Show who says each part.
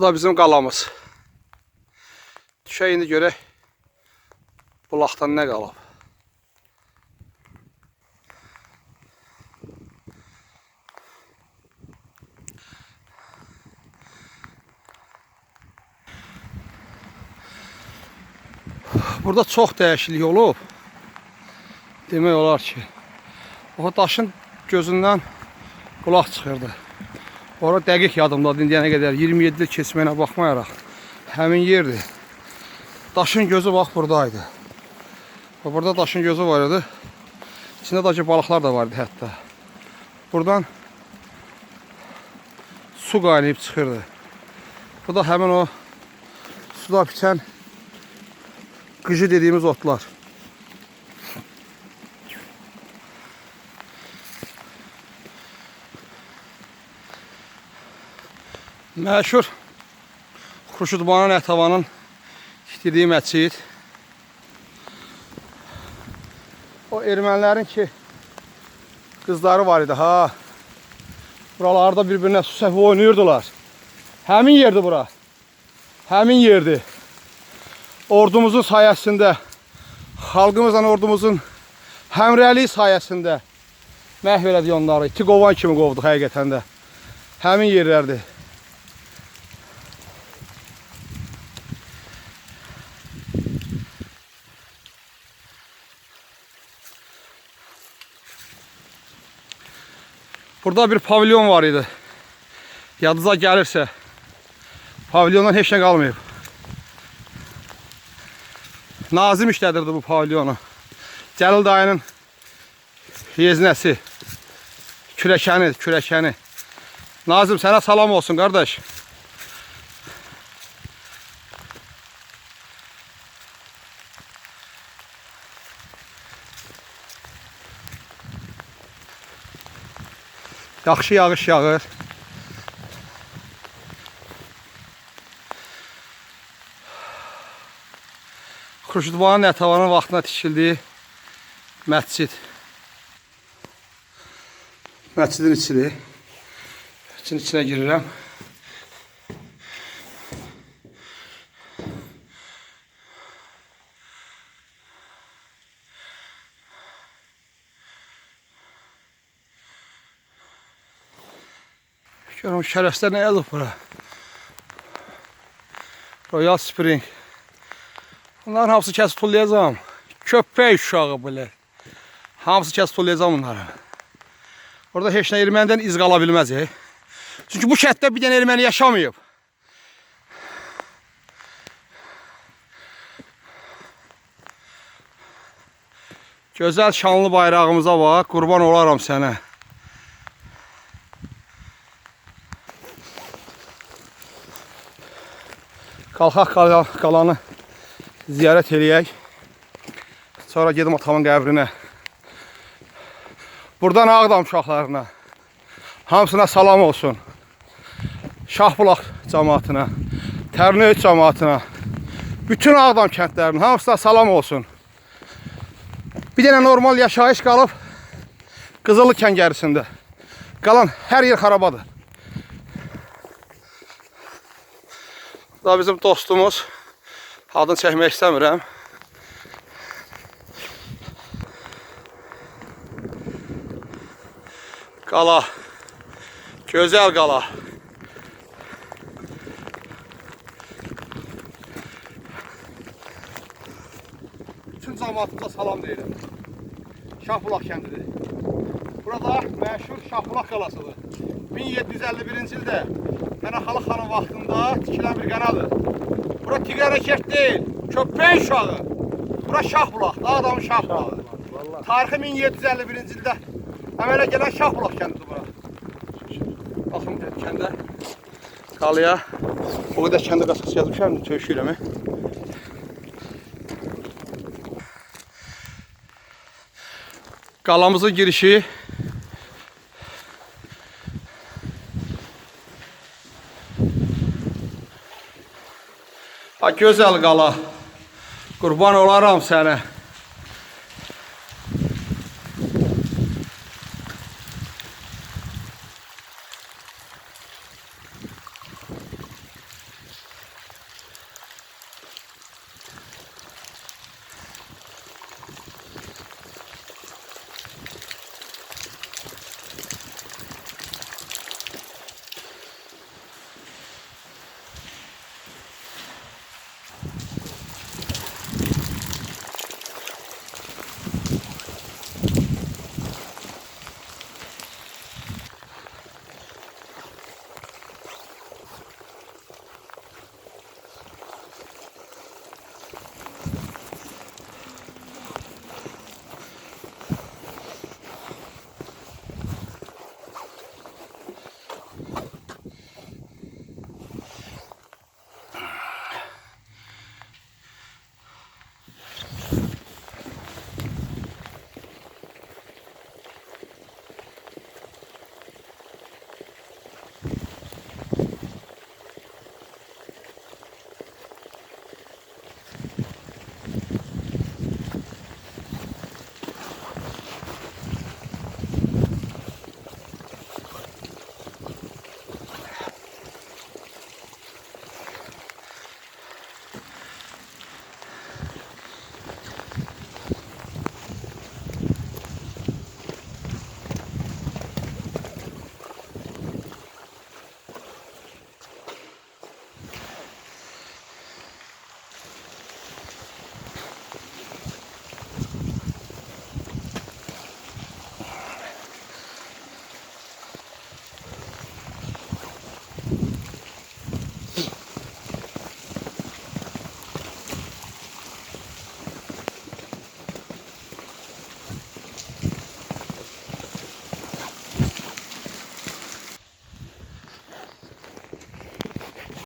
Speaker 1: Bu da bizim qalamız. Düşək indi görək bulaqdan nə qalıb. Burada çox dəyişiklik olub. Demək olar ki, o daşın gözündən qulaq çıxırdı. Ora dəqiq yadımdadır indiyənə qədər 27 il keçməyinə baxmayaraq həmin yerdir. Daşın gözü bax buradaydı. Və burada daşın gözü var idi. İçində dacı balıqlar da var idi hətta. Buradan su qaynayıb çıxırdı. Bu da həmin o suda bitən qıcı dediyimiz otlar. Məşhur Xurşudbana Nəhtavanın tikdirdiyi məscid. O ermənilərin ki qızları var idi ha. Buralarda bir-birinə su səhvi oynayırdılar. Həmin yerdir bura. Həmin yerdir. Ordumuzun sayəsində, xalqımızla ordumuzun həmrəliyi sayəsində məhv elədik onları. İti qovan kimi qovduq həqiqətən də. Həmin yerlərdir. Burada bir pavilyon var idi. Yadınıza gəlirsə, pavilyondan heç nə qalmayıb. Nazim işlədirdi bu pavilyonu. Cəlil dayının yeznəsi. Kürəkəni, kürəkəni. Nazim sənə salam olsun qardaş. Yaxşı yağış yağır. Xurşudvanın Nətəvanın vaxtına tikildiyi məscid. Məscidin içidir. İçin içinə girirəm. Görüm şərəflər nə yazıb bura. Royal Spring. Bunların hamısı kəsib tullayacağım. Köpək uşağı belə. Hamısı kəsib tullayacağım bunları. Orada heç nə ermənidən iz qala bilməz. E. Çünki bu kənddə bir dənə erməni yaşamayıb. Gözəl şanlı bayrağımıza bax, qurban olaram sənə. Qalxaq qala- qalanı ziyarət eləyək. Sonra gedim atamın qəbrinə. Buradan Ağdam uşaqlarına hamısına salam olsun. Şahbulaq cəmaatına, Tərnöy cəmaatına, bütün Ağdam kəndlərinin hamısına salam olsun. Bir dənə normal yaşayış qalıb Qızılı kəngərisində. Qalan hər yer xarabadır. Da bizim dostumuz. Adını çəkmək istəmirəm. Qala. Gözəl qala. Bütün cəmaatımıza salam deyirəm. Şahbulaq kəndidir. Burada məşhur Şahbulaq qalasıdır. 1751-ci ildə Qanaxalı xanın vaxtında tikilən bir qanadır. Bura tigər hərəkət deyil, köpək uşağı. Bura Şahbulaq, adamın Şahbulağı. Tarixi 1751-ci ildə əmələ gələn Şahbulaq kəndidir bura. Baxın kəndə qalaya. O qədər kəndə qasası yazmışam, tövşüyürəm. Qalamızın girişi Gözəl qala. Qurban olaram sənə.